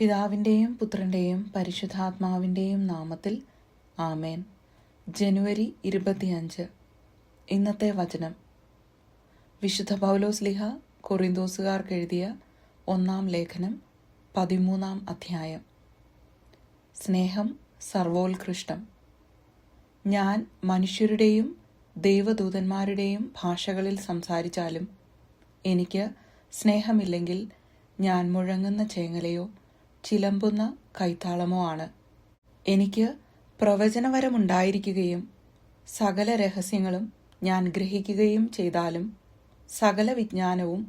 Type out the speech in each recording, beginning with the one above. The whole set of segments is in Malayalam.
പിതാവിന്റെയും പുത്രന്റെയും പരിശുദ്ധാത്മാവിന്റെയും നാമത്തിൽ ആമേൻ. ജനുവരി ഇരുപത്തിയഞ്ച്. ഇന്നത്തെ വചനം. വിശുദ്ധ പൗലോസ് ലിഹ കൊറിന്തോസുകാർക്ക് എഴുതിയ ഒന്നാം ലേഖനം പതിമൂന്നാം അധ്യായം. സ്നേഹം സർവോത്കൃഷ്ടം. ഞാൻ മനുഷ്യരുടെയും ദൈവദൂതന്മാരുടെയും ഭാഷകളിൽ സംസാരിച്ചാലും എനിക്ക് സ്നേഹമില്ലെങ്കിൽ ഞാൻ മുഴങ്ങുന്ന ചേങ്ങലയോ ചിലമ്പുന്ന കൈത്താളമോ ആണ്. എനിക്ക് പ്രവചനവരമുണ്ടായിരിക്കുകയും സകല രഹസ്യങ്ങളും ഞാൻ ഗ്രഹിക്കുകയും ചെയ്താലും സകല വിജ്ഞാനവും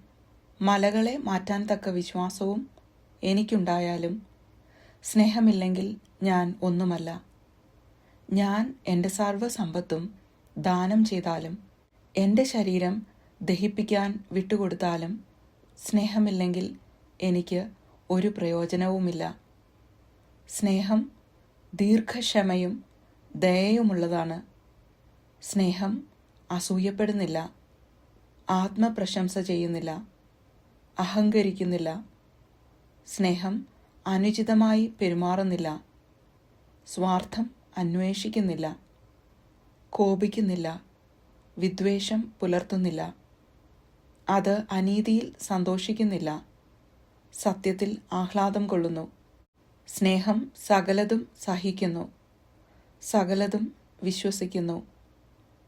മലകളെ മാറ്റാൻ തക്ക വിശ്വാസവും എനിക്കുണ്ടായാലും സ്നേഹമില്ലെങ്കിൽ ഞാൻ ഒന്നുമല്ല. ഞാൻ എന്റെ സർവസമ്പത്തും ദാനം ചെയ്താലും എന്റെ ശരീരം ദഹിപ്പിക്കാൻ വിട്ടുകൊടുത്താലും സ്നേഹമില്ലെങ്കിൽ എനിക്ക് ഒരു പ്രയോജനവുമില്ല. സ്നേഹം ദീർഘക്ഷമയും ദയയുമുള്ളതാണ്. സ്നേഹം അസൂയപ്പെടുന്നില്ല. ആത്മപ്രശംസ ചെയ്യുന്നില്ല. അഹങ്കരിക്കുന്നില്ല. സ്നേഹം അനുചിതമായി പെരുമാറുന്നില്ല. സ്വാർത്ഥം അന്വേഷിക്കുന്നില്ല. കോപിക്കുന്നില്ല. വിദ്വേഷം പുലർത്തുന്നില്ല. അത് അനീതിയിൽ സന്തോഷിക്കുന്നില്ല. സത്യത്തിൽ ആഹ്ലാദം കൊള്ളുന്നു. സ്നേഹം സകലതും സഹിക്കുന്നു. സകലതും വിശ്വസിക്കുന്നു.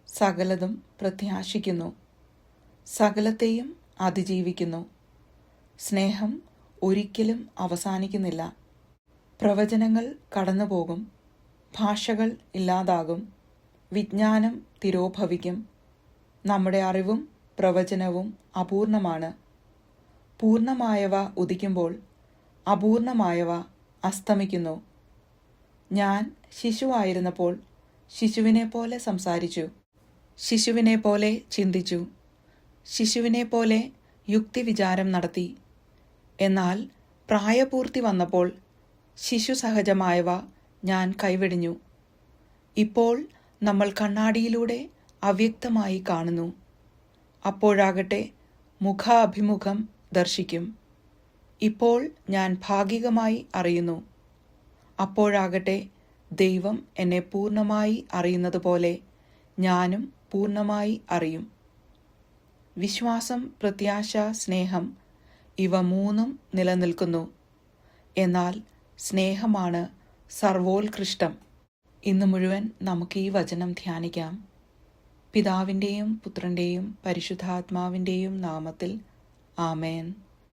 സകലതും പ്രത്യാശിക്കുന്നു. സകലത്തെയും അതിജീവിക്കുന്നു. സ്നേഹം ഒരിക്കലും അവസാനിക്കുന്നില്ല. പ്രവചനങ്ങൾ കടന്നുപോകും. ഭാഷകൾ ഇല്ലാതാകും. വിജ്ഞാനം തിരോഭവിക്കും. നമ്മുടെ അറിവും പ്രവചനവും അപൂർണമാണ്. പൂർണമായവ ഉദിക്കുമ്പോൾ അപൂർണമായവ അസ്തമിക്കുന്നു. ഞാൻ ശിശുവായിരുന്നപ്പോൾ ശിശുവിനെ പോലെ സംസാരിച്ചു. ശിശുവിനെ പോലെ ചിന്തിച്ചു. ശിശുവിനെ പോലെ യുക്തി വിചാരം നടത്തി. എന്നാൽ പ്രായപൂർത്തി വന്നപ്പോൾ ശിശു സഹജമായവ ഞാൻ കൈവെടിഞ്ഞു. ഇപ്പോൾ നമ്മൾ കണ്ണാടിയിലൂടെ അവ്യക്തമായി കാണുന്നു. അപ്പോഴാകട്ടെ മുഖാഭിമുഖം ദർശിക്കും. ഇപ്പോൾ ഞാൻ ഭാഗികമായി അറിയുന്നു. അപ്പോഴാകട്ടെ ദൈവം എന്നെ പൂർണമായി അറിയുന്നത് പോലെ ഞാനും പൂർണമായി അറിയും. വിശ്വാസം പ്രത്യാശ സ്നേഹം ഇവ മൂന്നും നിലനിൽക്കുന്നു. എന്നാൽ സ്നേഹമാണ് സർവോത്കൃഷ്ടം. ഇന്ന് മുഴുവൻ നമുക്ക് ഈ വചനം ധ്യാനിക്കാം. പിതാവിന്റെയും പുത്രന്റെയും പരിശുദ്ധാത്മാവിന്റെയും നാമത്തിൽ ആമേൻ